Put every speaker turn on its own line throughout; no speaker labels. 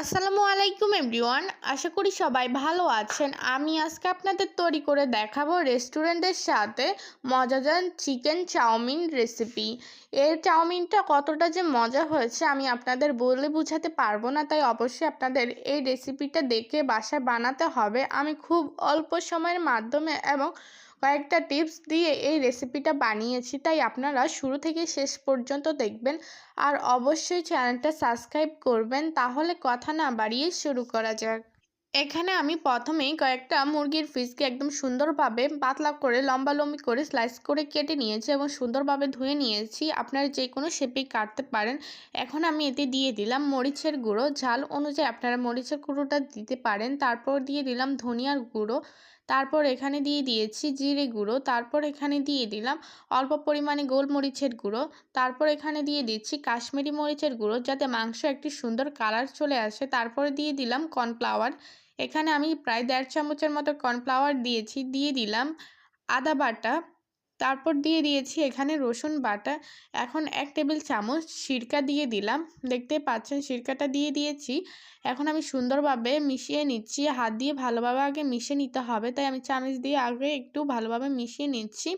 আসসালামু আলাইকুম এভরিওয়ান, আশা করি সবাই ভালো আছেন। আমি আজকে আপনাদের তৈরি করে দেখাবো রেস্টুরেন্টের সাথে মজাদার চিকেন চাউমিন রেসিপি। এর চাউমিনটা কতটা যে মজা হয়েছে আমি আপনাদের বলে বোঝাতে পারব না, তাই অবশ্যই আপনাদের এই রেসিপিটা দেখে বাসায় বানাতে হবে। আমি খুব অল্প সময়ের মাধ্যমে এবং কয়েকটা টিপস দিয়ে এই রেসিপিটা বানিয়েছি, তাই আপনারা শুরু থেকে শেষ পর্যন্ত দেখবেন। আর অবশ্যই চ্যানেলটা সাবস্ক্রাইব করবেন, তাহলে কথা না বাড়িয়ে শুরু করা যাক। এখানে আমি প্রথমেই কয়েকটা মুরগির ফিসকে একদম সুন্দরভাবে পাতলা করে, লম্বা লম্বি করে স্লাইস করে কেটে নিয়েছি এবং সুন্দরভাবে ধুয়ে নিয়েছি। আপনারা যে কোনো শেপেই কাটতে পারেন। এখন আমি এতে দিয়ে দিলাম মরিচের গুঁড়ো। ঝাল অনুযায়ী আপনারা মরিচের গুঁড়োটা দিতে পারেন। তারপর দিয়ে দিলাম ধনিয়ার গুঁড়ো। তারপর এখানে দিয়ে দিয়েছি জিরে গুঁড়ো, তারপর এখানে দিয়ে দিলাম অল্প পরিমাণে গোলমরিচের গুঁড়ো, তারপর এখানে দিয়ে দিচ্ছি কাশ্মীরি মরিচের গুঁড়ো যাতে মাংস একটি সুন্দর কালার চলে আসে। তারপরে দিয়ে দিলাম কর্নফ্লাওয়ার। এখানে আমি প্রায় দেড় চামচের মতো কর্নফ্লাওয়ার দিয়েছি, দিয়ে দিলাম আদা বাটা। তারপর দিয়ে দিয়েছি এখানে রসুন বাটা। এখন এক টেবিল চামচ সিরকা দিয়ে দিলাম। দেখতে পাচ্ছেন সিরকাটা দিয়ে দিয়েছি। এখন আমি সুন্দরভাবে মিশিয়ে নিচ্ছি। হাত দিয়ে ভালোভাবে আগে মিশিয়ে নিতে হবে। তাই আমি চামচ দিয়ে আগে একটু ভালোভাবে মিশিয়ে নিচ্ছি।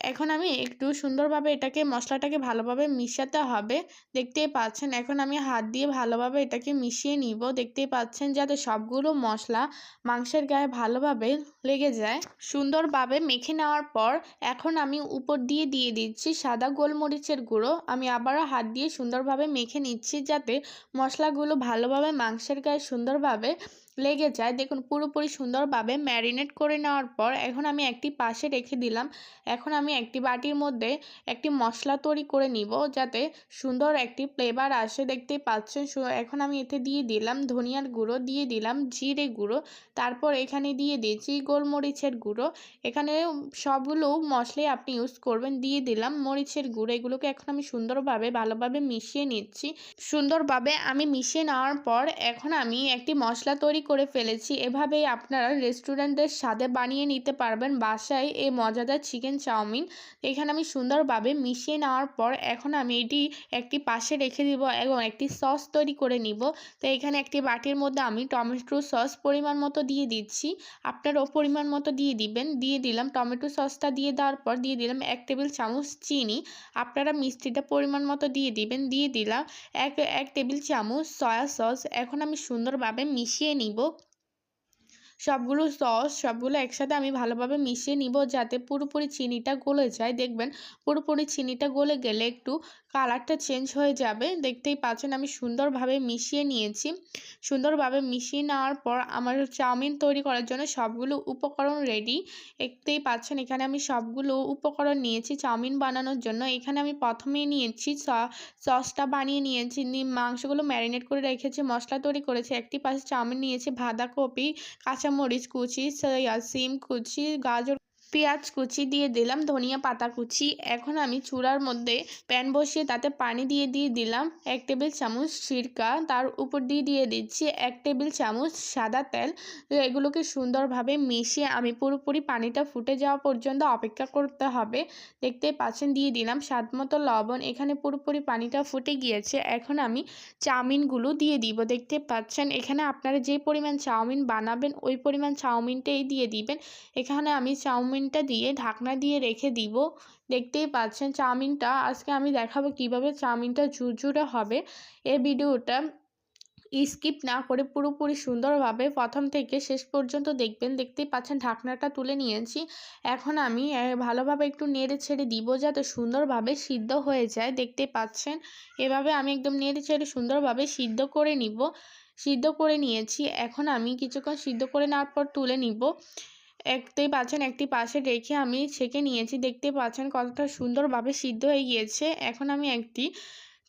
এখন আমি একটু সুন্দরভাবে এটাকে, মশলাটাকে ভালোভাবে মিশাতে হবে। দেখতেই পাচ্ছেন, এখন আমি হাত দিয়ে ভালোভাবে এটাকে মিশিয়ে নিব। দেখতেই পাচ্ছেন যাতে সবগুলো মশলা মাংসের গায়ে ভালোভাবে লেগে যায়। সুন্দরভাবে মেখে নেওয়ার পর এখন আমি উপর দিয়ে দিয়ে দিচ্ছি সাদা গোলমরিচের গুঁড়ো। আমি আবারও হাত দিয়ে সুন্দরভাবে মেখে নিচ্ছি যাতে মশলাগুলো ভালোভাবে মাংসের গায়ে সুন্দরভাবে লেগে যায়। দেখুন, পুরোপুরি সুন্দরভাবে ম্যারিনেট করে নেওয়ার পর এখন আমি একটি পাশে রেখে দিলাম। এখন আমি একটি বাটির মধ্যে একটি মশলা তৈরি করে নিব যাতে সুন্দর একটি ফ্লেভার আসে। দেখতেই পাচ্ছেন এখন আমি এতে দিয়ে দিলাম ধনিয়ার গুঁড়ো, দিয়ে দিলাম জিরে গুঁড়ো, তারপর এখানে দিয়ে দিয়েছি গোলমরিচের গুঁড়ো। এখানে সবগুলো মশলাই আপনি ইউজ করবেন, দিয়ে দিলাম মরিচের গুঁড়ো। এগুলোকে এখন আমি সুন্দরভাবে, ভালোভাবে মিশিয়ে নিচ্ছি। সুন্দরভাবে আমি মিশিয়ে নেওয়ার পর এখন আমি একটি মশলা তৈরি করে ফেলেছি। এভাবেই আপনারা রেস্টুরেন্টের স্বাদে বানিয়ে নিতে পারবেন বাসায় এই মজাদার চিকেন চাউমিন। এখানে আমি সুন্দরভাবে মিশিয়ে নেওয়ার পর এখন আমি এটি একটি পাশে রেখে দিব এবং একটি সস তৈরি করে নিব। তো এখানে একটি বাটির মধ্যে আমি টমেটো সস পরিমাণ মতো দিয়ে দিচ্ছি। আপনারাও পরিমাণ মতো দিয়ে দিবেন। দিয়ে দিলাম টমেটো সসটা দিয়ে দেওয়ার পর দিয়ে দিলাম এক টেবিল চামচ চিনি। আপনারা মিষ্টিটা পরিমাণ মতো দিয়ে দিবেন। দিয়ে দিলাম এক এক টেবিল চামচ সয়া সস। এখন আমি সুন্দরভাবে মিশিয়ে নিব। available সবগুলো সস, সবগুলো একসাথে আমি ভালোভাবে মিশিয়ে নিব যাতে পুরোপুরি চিনিটা গলে যায়। দেখবেন পুরোপুরি চিনিটা গলে গেলে একটু কালারটা চেঞ্জ হয়ে যাবে। দেখতেই পাচ্ছেন আমি সুন্দরভাবে মিশিয়ে নিয়েছি। সুন্দরভাবে মিশিয়ে নেওয়ার পর আমার চাউমিন তৈরি করার জন্য সবগুলো উপকরণ রেডি দেখতেই পাচ্ছেন এখানে আমি সবগুলো উপকরণ নিয়েছি চাউমিন বানানোর জন্য। এখানে আমি প্রথমেই নিয়েছি সসটা বানিয়ে নিয়েছি। মাংসগুলো ম্যারিনেট করে রেখেছি, মশলা তৈরি করেছি। একটি পাশে চাউমিন নিয়েছি, বাঁধাকপি কাঁচামরিচ কুচি সিম কুচি গাজর পেঁয়াজ কুচি দিয়ে দিলাম, ধনিয়া পাতা কুচি। এখন আমি চূড়ার মধ্যে প্যান বসিয়ে তাতে পানি দিয়ে দিয়ে দিলাম। এক টেবিল চামচ সিরকা, তার উপর দিয়ে দিয়ে দিচ্ছি এক টেবিল চামচ সাদা তেল। এগুলোকে সুন্দরভাবে মিশিয়ে আমি পুরোপুরি পানিটা ফুটে যাওয়া পর্যন্ত অপেক্ষা করতে হবে। দেখতে পাচ্ছেন, দিয়ে দিলাম স্বাদ মতো লবণ। এখানে পুরোপুরি পানিটা ফুটে গিয়েছে। এখন আমি চাউমিনগুলো দিয়ে দিব। দেখতে পাচ্ছেন, এখানে আপনারা যে পরিমাণ চাউমিন বানাবেন, ওই পরিমাণ চাউমিনটাই দিয়ে দিবেন। এখানে আমি চাউমিন চাউমিনটা দিয়ে ঢাকনা দিয়ে রেখে দিব। দেখতেই পাচ্ছেন চাউমিনটা। আজকে আমি দেখাবো কীভাবে চাউমিনটা ঝুরঝুরে হবে। এই ভিডিওটা স্কিপ না করে পুরোপুরি সুন্দরভাবে প্রথম থেকে শেষ পর্যন্ত দেখবেন। দেখতেই পাচ্ছেন ঢাকনাটা তুলে নিয়েছি। এখন আমি ভালোভাবে একটু নেড়ে ছেড়ে দিব যাতে সুন্দরভাবে সিদ্ধ হয়ে যায়। দেখতে পাচ্ছেন এভাবে আমি একদম নেড়ে ছেড়ে সুন্দরভাবে সিদ্ধ করে নিব। সিদ্ধ করে নিয়েছি। এখন আমি কিছুক্ষণ সিদ্ধ করে নেওয়ার পর তুলে নিব। দেখতেই পাচ্ছেন একটি পাশে রেখে আমি ছেঁকে নিয়েছি। দেখতে পাচ্ছেন কতটা সুন্দরভাবে সিদ্ধ হয়ে গিয়েছে। এখন আমি একটি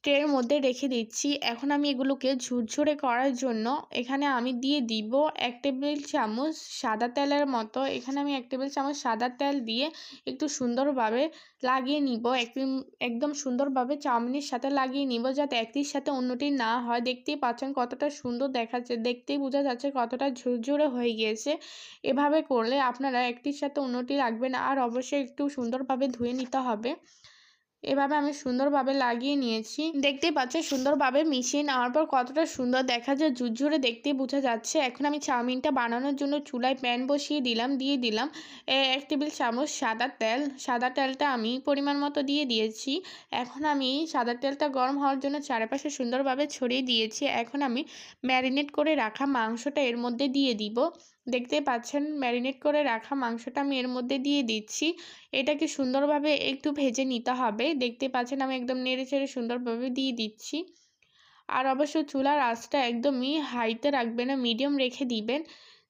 ট্রের মধ্যে রেখে দিচ্ছি। এখন আমি এগুলোকে ঝুরঝুরে করার জন্য এখানে আমি দিয়ে দিব এক টেবিল চামচ সাদা তেলের মতো। এখানে আমি এক টেবিল চামচ সাদা তেল দিয়ে একটু সুন্দরভাবে লাগিয়ে নিব। এক একদম সুন্দরভাবে চাউমিনের সাথে লাগিয়ে নিব যাতে একটির সাথে অন্যটি না হয়। দেখতেই পাচ্ছেন কতটা সুন্দর দেখাচ্ছে, দেখতেই বোঝা যাচ্ছে কতটা ঝুরঝুরে হয়ে গিয়েছে। এভাবে করলে আপনারা একটির সাথে অন্যটি লাগবে না আর অবশ্যই একটু সুন্দরভাবে ধুয়ে নিতে হবে। এভাবে আমি সুন্দরভাবে লাগিয়ে নিয়েছি। দেখতেই পাচ্ছ সুন্দরভাবে মিশিয়ে নেওয়ার পর কতটা সুন্দর দেখা যায়, ঝুরঝুরে দেখতেই বোঝা যাচ্ছে। এখন আমি চাউমিনটা বানানোর জন্য চুলায় প্যান বসিয়ে দিলাম, দিয়ে দিলাম। এক টেবিল চামচ সাদা তেল। সাদা তেলটা আমি পরিমাণ মতো দিয়ে দিয়েছি। এখন আমি সাদা তেলটা গরম হওয়ার জন্য চারপাশে সুন্দরভাবে ছড়িয়ে দিয়েছি। এখন আমি ম্যারিনেট করে রাখা মাংসটা এর মধ্যে দিয়ে দিব। দেখতে পাচ্ছেন ম্যারিনেট করে রাখা মাংসটা আমি এর মধ্যে দিয়ে দিচ্ছি। এটাকে সুন্দরভাবে একটু ভেজে নিতে হবে। দেখতে পাচ্ছেন আমি একদম নেড়ে চেড়ে সুন্দরভাবে দিয়ে দিচ্ছি। আর অবশ্য চুলার আঁচটা একদমই হাইতে রাখবে না মিডিয়াম রেখে দিবেন।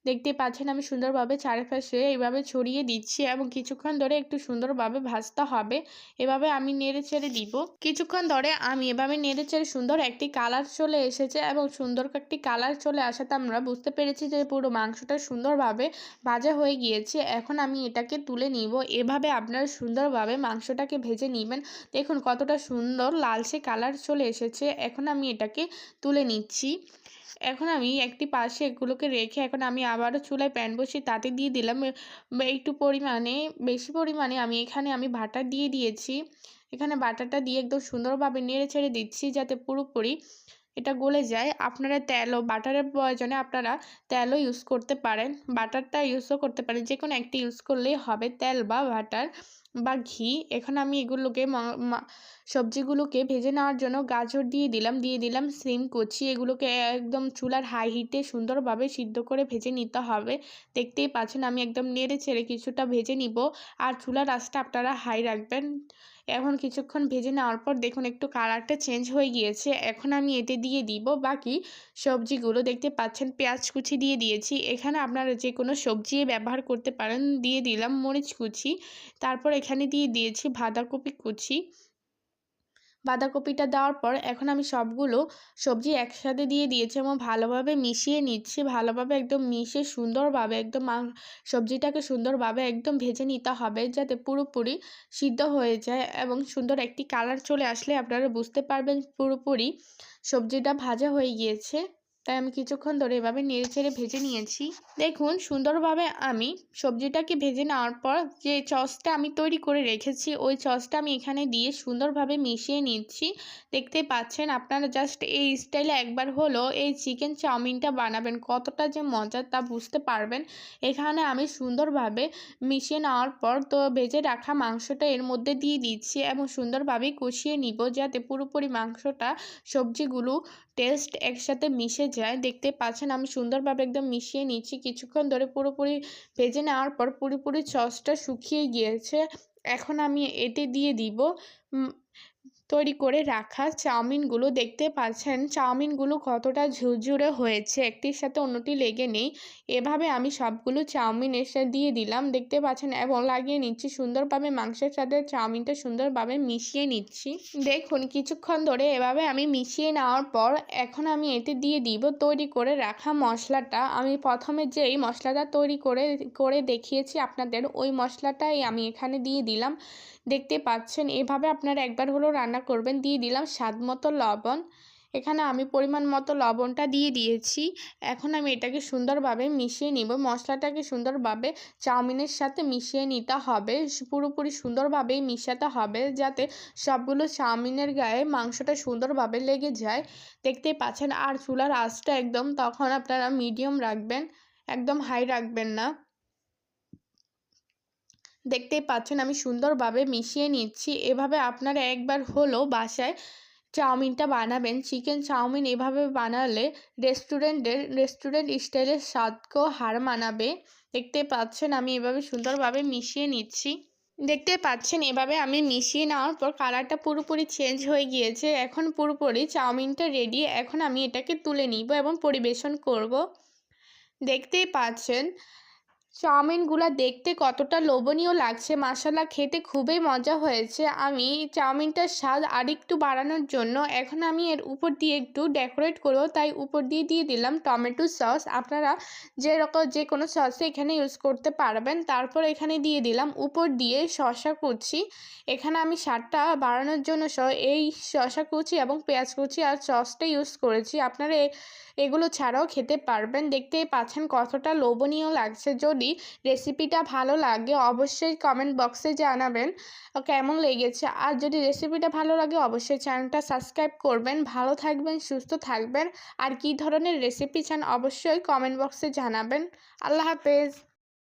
দেখতে পাচ্ছেন আমি সুন্দরভাবে চারপাশে এইভাবে ছড়িয়ে দিচ্ছি এবং কিছুক্ষণ ধরে একটু সুন্দরভাবে ভাজতে হবে। এভাবে আমি নেড়ে ছেড়ে দিব। কিছুক্ষণ ধরে আমি এভাবে নেড়ে ছেড়ে সুন্দর একটি কালার চলে এসেছে এবং সুন্দর একটি কালার চলে আসাতে আমরা বুঝতে পেরেছি যে পুরো মাংসটা সুন্দরভাবে ভাজা হয়ে গিয়েছে। এখন আমি এটাকে তুলে নিব। এভাবে আপনারা সুন্দরভাবে মাংসটাকে ভেজে নেবেন। দেখুন কতটা সুন্দর লালচে কালার চলে এসেছে। এখন আমি এটাকে তুলে নিচ্ছি। এখন আমি একটি পাশে এগুলোকে রেখে এখন আমি আবারও চুলায় প্যান বসিয়ে তাতে দিয়ে দিলাম। একটু পরিমাণে, বেশি পরিমাণে আমি এখানে আমি বাটার দিয়ে দিয়েছি। এখানে বাটারটা দিয়ে একদম সুন্দরভাবে নেড়ে ছেড়ে দিচ্ছি যাতে পুরোপুরি এটা গলে যায়। আপনারা তেলও, বাটারের প্রয়োজনে আপনারা তেলও ইউজ করতে পারেন। বাটারটা ইউজও করতে পারেন। যে কোনো একটি ইউজ করলেই হবে তেল বা বাটার। বা ঘি, এখন আমি এগুলোকে সবজিগুলোকে ভেজে নেওয়ার জন্য গাজর দিয়ে দিলাম দিয়ে দিলাম সিম কুচি। এগুলোকে একদম চুলার হাই হিটে সুন্দরভাবে সিদ্ধ করে ভেজে নিতে হবে। দেখতেই পাচ্ছেন আমি একদম নেড়ে ছেড়ে কিছুটা ভেজে নিব। আর চুলার আঁচটা আপনারা হাই রাখবেন। এখন কিছুক্ষণ ভেজে নেওয়ার পর দেখুন একটু কালারটা চেঞ্জ হয়ে গিয়েছে। এখন আমি এতে দিয়ে দিব বাকি সবজিগুলো। দেখতে পাচ্ছেন পেঁয়াজ কুচি দিয়ে দিয়েছি। এখানে আপনারা যে কোনো সবজি ব্যবহার করতে পারেন। দিয়ে দিলাম মরিচ কুচি। তারপর এখানে দিয়ে দিয়েছি বাঁধাকপি কুচি। বাঁধাকপিটা দেওয়ার পর এখন আমি সবগুলো সবজি একসাথে দিয়ে দিয়েছি এবং ভালোভাবে মিশিয়ে নিচ্ছি, ভালোভাবে একদম মিশিয়ে সুন্দরভাবে একদম সবজিটাকে সুন্দরভাবে একদম ভেজে নিতে হবে যাতে পুরোপুরি সিদ্ধ হয়ে যায় এবং সুন্দর একটি কালার চলে আসলে আপনারা বুঝতে পারবেন পুরোপুরি সবজিটা ভাজা হয়ে গিয়েছে। তাই আমি কিছুক্ষণ ধরে এভাবে নেড়ে ছেড়ে ভেজে নিয়েছি। দেখুন, সুন্দরভাবে আমি সবজিটাকে ভেজে নেওয়ার পর যে সসটা আমি তৈরি করে রেখেছি, ওই সসটা আমি এখানে দিয়ে সুন্দরভাবে মিশিয়ে নিচ্ছি। দেখতে পাচ্ছেন আপনারা জাস্ট এই স্টাইলে একবার হলো এই চিকেন চাউমিনটা বানাবেন, কতটা যে মজার তা বুঝতে পারবেন। এখানে আমি সুন্দরভাবে মিশিয়ে নেওয়ার পর তো ভেজে রাখা মাংসটা এর মধ্যে দিয়ে দিচ্ছি এবং সুন্দরভাবে কষিয়ে নিব যাতে পুরোপুরি মাংসটা সবজিগুলো টেস্ট একসাথে মিশে যায়। দেখতে পাচ্ছেন আমি সুন্দরভাবে একদম মিশিয়ে নিচ্ছি। কিছুক্ষণ ধরে পুরোপুরি ভেজে নেওয়ার পর পুরোপুরি সসটা শুকিয়ে গিয়েছে। এখন আমি এতে দিয়ে দিব। তৈরি করে রাখা চাউমিনগুলো দেখতে পাচ্ছেন। চাউমিনগুলো কতটা ঝুরঝুরে হয়েছে, একটির সাথে অন্যটি লেগে নেই। এভাবে আমি সবগুলো চাউমিন এসে দিয়ে দিলাম, দেখতে পাচ্ছেন, এবং লাগিয়ে নিচ্ছি। সুন্দরভাবে মাংসের সাথে চাউমিনটা সুন্দরভাবে মিশিয়ে নিচ্ছি। দেখুন, কিছুক্ষণ ধরে এভাবে আমি মিশিয়ে নেওয়ার পর এখন আমি এতে দিয়ে দিব তৈরি করে রাখা মশলাটা। আমি প্রথমে যেই মশলাটা তৈরি করে করে দেখিয়েছি আপনাদের, ওই মশলাটাই আমি এখানে দিয়ে দিলাম। দেখতে পাচ্ছেন। এভাবে আপনারা একবার হলো রান্না করবেন। দিয়ে দিলাম স্বাদ মতো লবণ। এখানে আমি পরিমাণ মতো লবণটা দিয়ে দিয়েছি। এখন আমি এটাকে সুন্দরভাবে মিশিয়ে নিব। মশলাটাকে সুন্দরভাবে চাউমিনের সাথে মিশিয়ে নিতে হবে। পুরোপুরি সুন্দরভাবেই মিশাতে হবে যাতে সবগুলো চাউমিনের গায়ে মাংসটা সুন্দরভাবে লেগে যায়। দেখতেই পাচ্ছেন আর চুলার আঁচটা একদম তখন আপনারা মিডিয়াম রাখবেন। একদম হাই রাখবেন না। দেখতেই পাচ্ছেন আমি সুন্দরভাবে মিশিয়ে নিচ্ছি। এভাবে আপনারা একবার হলো বাসায় চাউমিনটা বানাবেন। চিকেন চাউমিন এভাবে বানালে রেস্টুরেন্টের, রেস্টুরেন্ট স্টাইলের স্বাদকেও হার মানাবে। দেখতে পাচ্ছেন আমি এভাবে সুন্দরভাবে মিশিয়ে নিচ্ছি। দেখতে পাচ্ছেন এভাবে আমি মিশিয়ে নেওয়ার পর কালারটা পুরোপুরি চেঞ্জ হয়ে গিয়েছে। এখন পুরোপুরি চাউমিনটা রেডি এখন আমি এটাকে তুলে নিব এবং পরিবেশন করব। দেখতেই পাচ্ছেন চাউমিনগুলো দেখতে কতটা লোভনীয় লাগছে মাসালা খেতে খুবই মজা হয়েছে। আমি চাউমিনটার স্বাদ আরেকটু বাড়ানোর জন্য এখন আমি এর উপর দিয়ে একটু ডেকোরেট করব, তাই উপর দিয়ে দিয়ে দিলাম টমেটো সস। আপনারা যে রকম যে কোনো সসে এখানে ইউজ করতে পারবেন। তারপর এখানে দিয়ে দিলাম উপর দিয়ে শসা কুচি। এখানে আমি স্বাদটা বাড়ানোর জন্য এই শসা কুচি এবং পেঁয়াজ কুচি আর সসটা ইউজ করেছি। আপনারা এগুলো ছাড়াও খেতে পারবেন। দেখতেই পাচ্ছেন কতটা লোভনীয় লাগছে। যদি যদি রেসিপিটা ভালো লাগে, অবশ্যই কমেন্ট বক্সে জানাবেন, কেমন লেগেছে। আর যদি রেসিপিটা ভালো লাগে, অবশ্যই চ্যানেলটা সাবস্ক্রাইব করবেন। ভালো থাকবেন, সুস্থ থাকবেন। আর কি ধরনের রেসিপি চান, অবশ্যই কমেন্ট বক্সে জানাবেন। আল্লাহ হাফেজ।